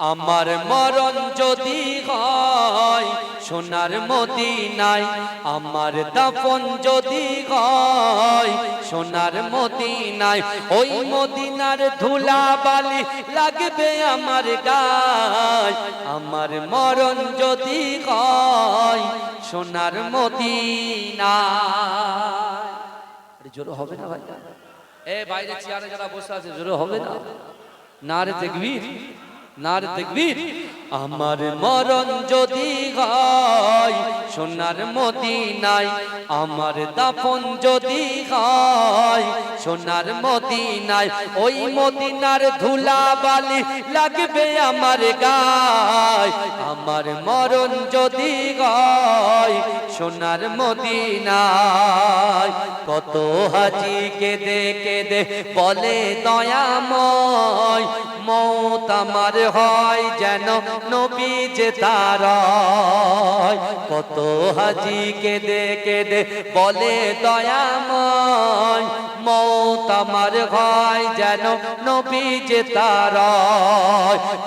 আমার মরণ যদি হয়, সোনার মদিনায় আমার দাফন যদি হয়, সোনার মদিনায় ওই মদিনার ধুলা বালি লাগবে আমার গায়। আমার মরণ যদি হয়, সোনার মদিনায়। জোর হবে না ভাই? এ বাইরে চেয়ারে যারা বসে আছে, জোর হবে না? না রে দেখবীর না রে দেখবীর আমার মরণ যদি হয়, সোনার মদিনায় আমার দাফন যদি হয়, সোনার মদিনায় ওই মদিনার ধুলা বালি লাগবে আমার গায়। আমার মরণ যদি হয়, সোনার মদিনায় কত হাজি কেঁদে কেঁদে বলে দয়াময়। মত আমার হয় যেন নবী যে তার কত হাজি কেঁদে কেঁদে বলে দয়াময়, মৌত আমার হয় যেন নবী যে তার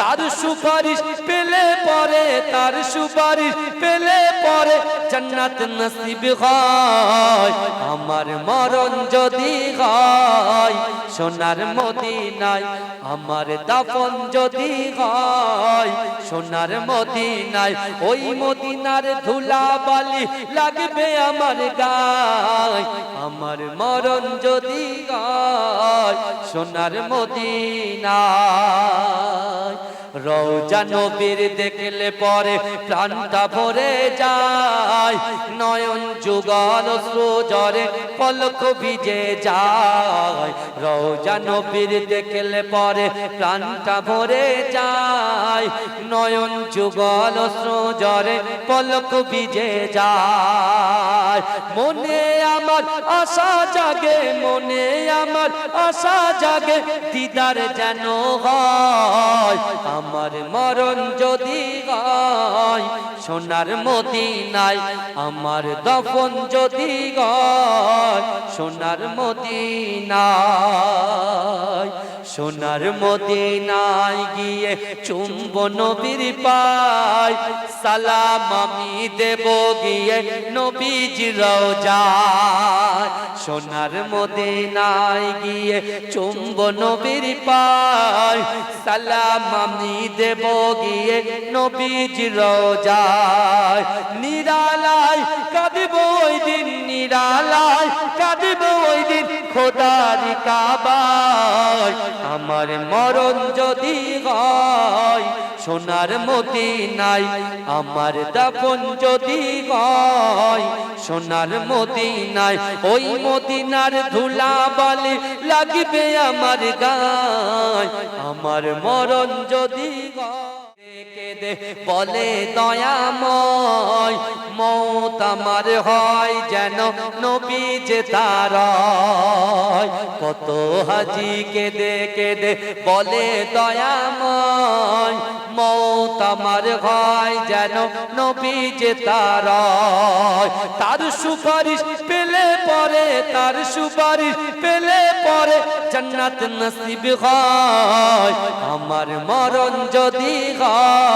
তার সুপারিশ পেলে পরে, তার সুপারিশ পেলে পরে জান্নাত নসিব হয়। আমার মরণ যদি হয় সোনার মদিনায়, আমার দাফন যদি হয়, সোনার মদিনায়, ওই মদিনার ধুলা বালি লাগবে আমার গায়। আমার মরণ যদি হয়, সোনার মদিনায় রৌজা নবীর দেখলে পরে প্রাণটা ভরে যায়। নয়ন যুগল সুজরে পলক ভিজে যায়। রৌজা নবীর দেখলে পরে প্রাণটা ভরে যায়। নয়ন যুগল সুজরে পলক ভিজে যায়। মনে আমার আশা জাগে, মনে আমার আশা জাগে, দিদার যেন হয়। আমার মরণ যদি গায় সোনার মদিনায় আমার দফন যদি গায় সোনার মদিনায় সোনার মদিনায় গিয়ে চুম্ব নবীর পায়, সালাম আমি দেব গিয়ে নবীজ রওজায়। সোনার মদিনায় গিয়ে চুম্ব নবীর পায়, সালাম আমি দেব গিয়ে নবীজ রওজায়। নিরালায় কাঁদব ওই দিন নিরালায় খোদার কাবায়, আমার মরণ যদি হয়, সোনার মদিনাই আমার দাফন যদি হয়, সোনার মতি নাই ওই মদিনার ধুলা বালি লাগবে আমার গায়, আমার মরণ যদি হয়। বলে দয়াময়, মৌত আমার হয় যেন নবী যে তার কত হাজি কেঁদে কেঁদে বলে দয়াময়, মৌত আমার হয় যেন নবী যে তার তার সুপারিশ পেলে পরে, তার সুপারিশ পেলে পরে জান্নাত নসিব হয়। আমার মরণ যদি হয়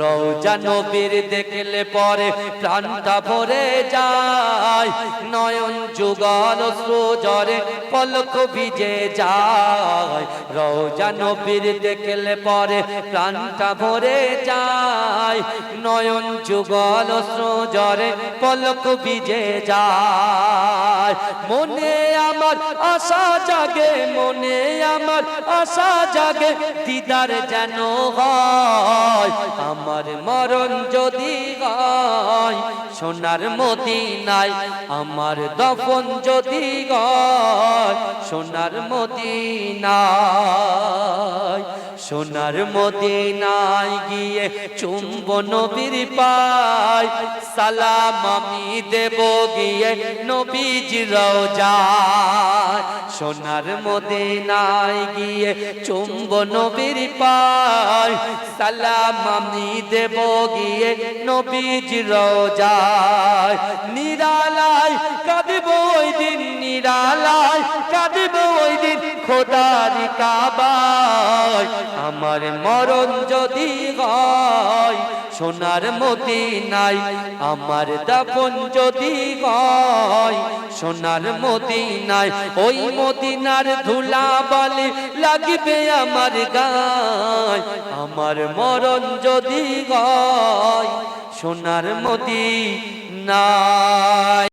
রৌজা নবীর দেখলে পরে প্রাণটা ভরে যায়। নয়ন যুগল সুজরে পলক ভিজে যায়। রৌজা নবীর দেখলে পরে প্রাণটা ভরে যায়। নয়ন যুগল সুজরে পলক ভিজে যায়। মনে আমার আশা জাগে, মনে আমার আশা জাগে, দিদার যেন হয়। আমার মরণ যদি গায় সোনার মদিনায় আমার দফন যদি গায় সোনার মদিনায় সোনার মদিনায় গিয়ে চুম্ব নবীর পায়। সালাম আমি দেব গিয়ে নবীজ রওজায়। সোনার মদিনায় গিয়ে চুম্ব নবীর পায়। সালাম আমি দেব গিয়ে নবীজ রওজায়। নিরালায় কাঁদব ওই দিন, নিরালায় কাঁদব ওই দিন। খোদার কাবায় আমার মরণ যদি হয়, সোনার মদিনাই আমার দাপন যদি হয়, সোনার নাই ওই মদিনার ধুলা বালি লাগবে আমার গায়। আমার মরণ যদি হয়, সোনার মদিনায়